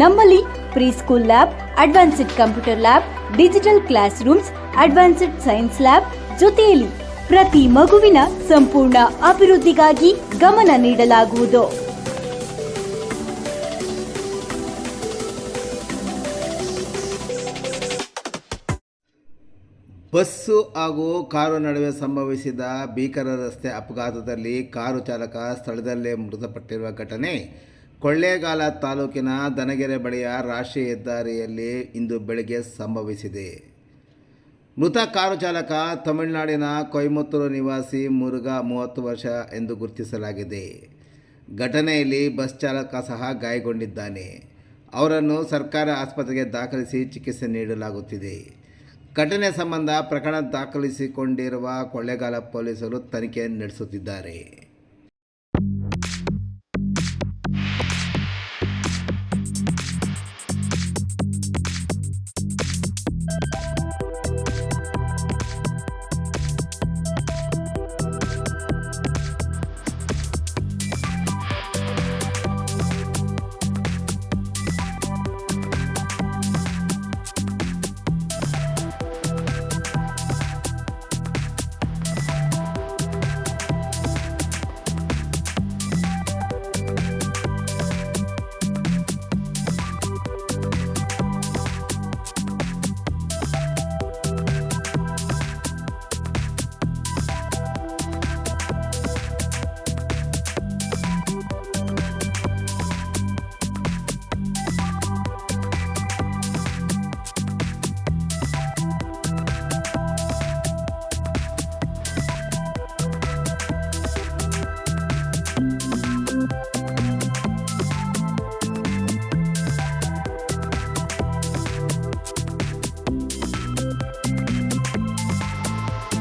ನಮ್ಮಲ್ಲಿ pre school lab, advanced computer lab, digital class rooms advanced science lab ಜೊತೆಯಲ್ಲಿ ಪ್ರತಿ ಮಗುವಿನ ಸಂಪೂರ್ಣ ಅಭಿವೃದ್ಧಿಗಾಗಿ ಗಮನ ನೀಡಲಾಗುವುದು. ಬಸ್ಸು ಹಾಗೂ ಕಾರು ನಡುವೆ ಸಂಭವಿಸಿದ ಭೀಕರ ರಸ್ತೆ ಅಪಘಾತದಲ್ಲಿ ಕಾರು ಚಾಲಕ ಸ್ಥಳದಲ್ಲೇ ಮೃತಪಟ್ಟಿರುವ ಘಟನೆ. ಕೊಳ್ಳೇಗಾಲ ತಾಲೂಕಿನ ದನಗೆರೆ ಬಳಿಯ ರಾಷ್ಟ್ರೀಯ ಹೆದ್ದಾರಿಯಲ್ಲಿ ಇಂದು ಬೆಳಗ್ಗೆ ಸಂಭವಿಸಿದೆ. ಮೃತ ಕಾರು ಚಾಲಕ ತಮಿಳುನಾಡಿನ ಕೊಯಮತ್ತೂರು ನಿವಾಸಿ ಮುರುಘಾ ಮೂವತ್ತು ವರ್ಷ ಎಂದು ಗುರುತಿಸಲಾಗಿದೆ. ಘಟನೆಯಲ್ಲಿ ಬಸ್ ಚಾಲಕ ಸಹ ಗಾಯಗೊಂಡಿದ್ದಾನೆ. ಅವರನ್ನು ಸರ್ಕಾರ ಆಸ್ಪತ್ರೆಗೆ ದಾಖಲಿಸಿ ಚಿಕಿತ್ಸೆ ನೀಡಲಾಗುತ್ತಿದೆ. ಘಟನೆ ಸಂಬಂಧ ಪ್ರಕರಣ ದಾಖಲಿಸಿಕೊಂಡಿರುವ ಕೊಳ್ಳೇಗಾಲ ಪೊಲೀಸರು ತನಿಖೆ ನಡೆಸುತ್ತಿದ್ದಾರೆ.